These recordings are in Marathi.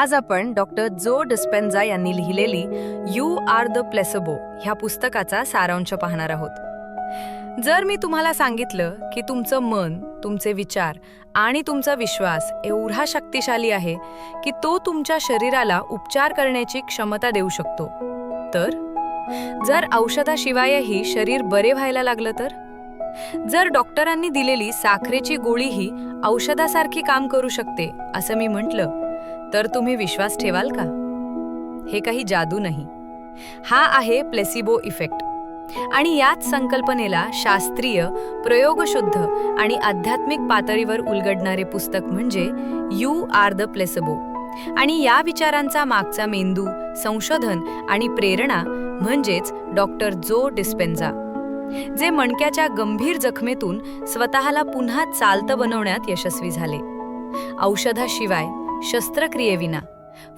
आज आपण डॉक्टर जो डिस्पेन्झा यांनी लिहिलेली यू आर द प्लेसबो ह्या पुस्तकाचा सारांश पाहणार आहोत. जर मी तुम्हाला सांगितलं की तुमचं मन तुमचे विचार आणि तुमचा विश्वास एवढा शक्तिशाली आहे की तो तुमच्या शरीराला उपचार करण्याची क्षमता देऊ शकतो तर? जर औषधाशिवायही शरीर बरे व्हायला लागलं तर? जर डॉक्टरांनी दिलेली साखरेची गोळीही औषधासारखी काम करू शकते असं मी म्हटलं तर तुम्ही विश्वास ठेवाल का? हे काही जादू नाही. हा आहे प्लेसिबो इफेक्ट. आणि याच संकल्पनेला शास्त्रीय प्रयोगशुद्ध आणि आध्यात्मिक पातळीवर उलगडणारे पुस्तक म्हणजे यू आर द प्लेसबो. आणि या विचारांचा मागचा मेंदू संशोधन आणि प्रेरणा म्हणजेच डॉक्टर जो डिस्पेन्झा जे मणक्याच्या गंभीर जखमेतून स्वतःला पुन्हा चालतं बनवण्यात यशस्वी झाले. औषधाशिवाय शस्त्रक्रियेविना.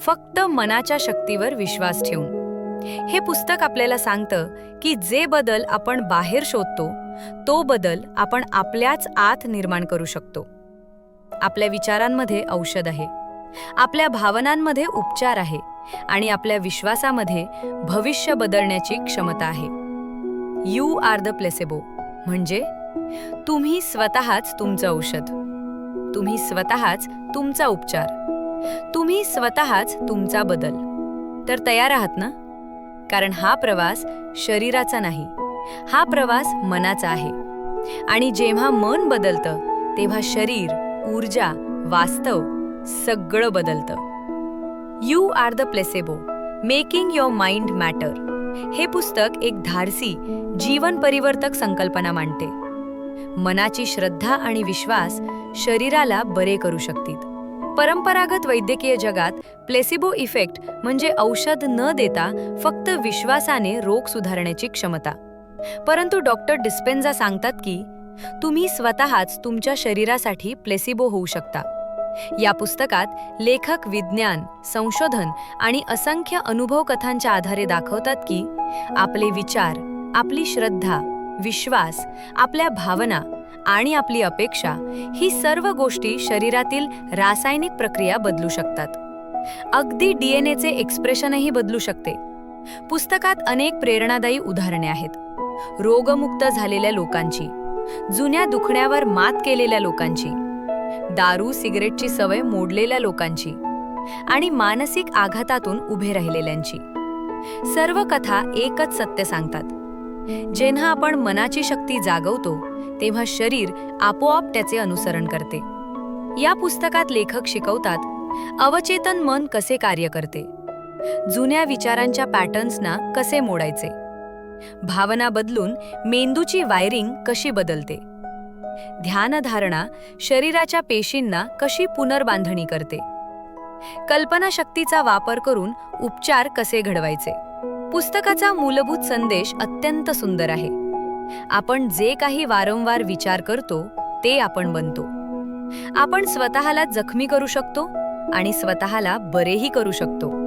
फक्त मनाच्या शक्तीवर विश्वास ठेवून. हे पुस्तक आपल्याला सांगतं की जे बदल आपण बाहेर शोधतो तो बदल आपण आपल्याच आत निर्माण करू शकतो. आपल्या विचारांमध्ये औषध आहे. आपल्या भावनांमध्ये उपचार आहे आणि आपल्या विश्वासामध्ये भविष्य बदलण्याची क्षमता आहे. यू आर द प्लेसेबो म्हणजे तुम्ही स्वतःच तुमचं औषध. तुम्ही स्वतःच तुमचा उपचार. तुम्ही स्वतःच तुमचा बदल. तर तयार आहात ना? कारण हा प्रवास शरीराचा नाही हा प्रवास मनाचा आहे. आणि जेव्हा मन बदलतं तेव्हा शरीर ऊर्जा वास्तव सगळं बदलतं. You are the placebo making your mind matter हे पुस्तक एक धाडसी जीवन परिवर्तक संकल्पना मांडते. मनाची श्रद्धा आणि विश्वास शरीराला बरे करू शकतील. परंपरागत वैद्यकीय जगात प्लेसिबो इफेक्ट म्हणजे औषध न देता फक्त विश्वासाने रोग सुधारण्याची क्षमता. परंतु डॉक्टर डिस्पेन्झा सांगतात की तुम्ही स्वतःच तुमच्या शरीरासाठी प्लेसिबो होऊ शकता. या पुस्तकात लेखक विज्ञान संशोधन आणि असंख्य अनुभव कथांच्या आधारे दाखवतात की आपले विचार आपली श्रद्धा विश्वास आपल्या भावना आणि आपली अपेक्षा ही सर्व गोष्टी शरीरातील रासायनिक प्रक्रिया बदलू शकतात. अगदी डीएनएचे एक्सप्रेशनही बदलू शकते. पुस्तकात अनेक प्रेरणादायी उदाहरणे आहेत. रोगमुक्त झालेल्या लोकांची जुन्या दुखण्यावर मात केलेल्या लोकांची दारू सिगरेटची सवय मोडलेल्या लोकांची आणि मानसिक आघातातून उभे राहिलेल्यांची. सर्व कथा एकच सत्य सांगतात. जेव्हा आपण मनाची शक्ती जागवतो तेव्हा शरीर आपोआप त्याचे अनुसरण करते. या पुस्तकात लेखक शिकवतात अवचेतन मन कसे कार्य करते? जुन्या विचारांच्या पॅटर्न्सना कसे मोडायचे? भावना बदलून मेंदूची वायरिंग कशी बदलते? ध्यानधारणा शरीराच्या पेशींना कशी पुनर्बांधणी करते? कल्पनाशक्तीचा वापर करून उपचार कसे घडवायचे? पुस्तकाचा मूलभूत संदेश अत्यंत सुंदर आहे. आपण जे काही वारंवार विचार करतो ते आपण बनतो. आपण स्वतःला जखमी करू शकतो आणि स्वतःला बरेही करू शकतो.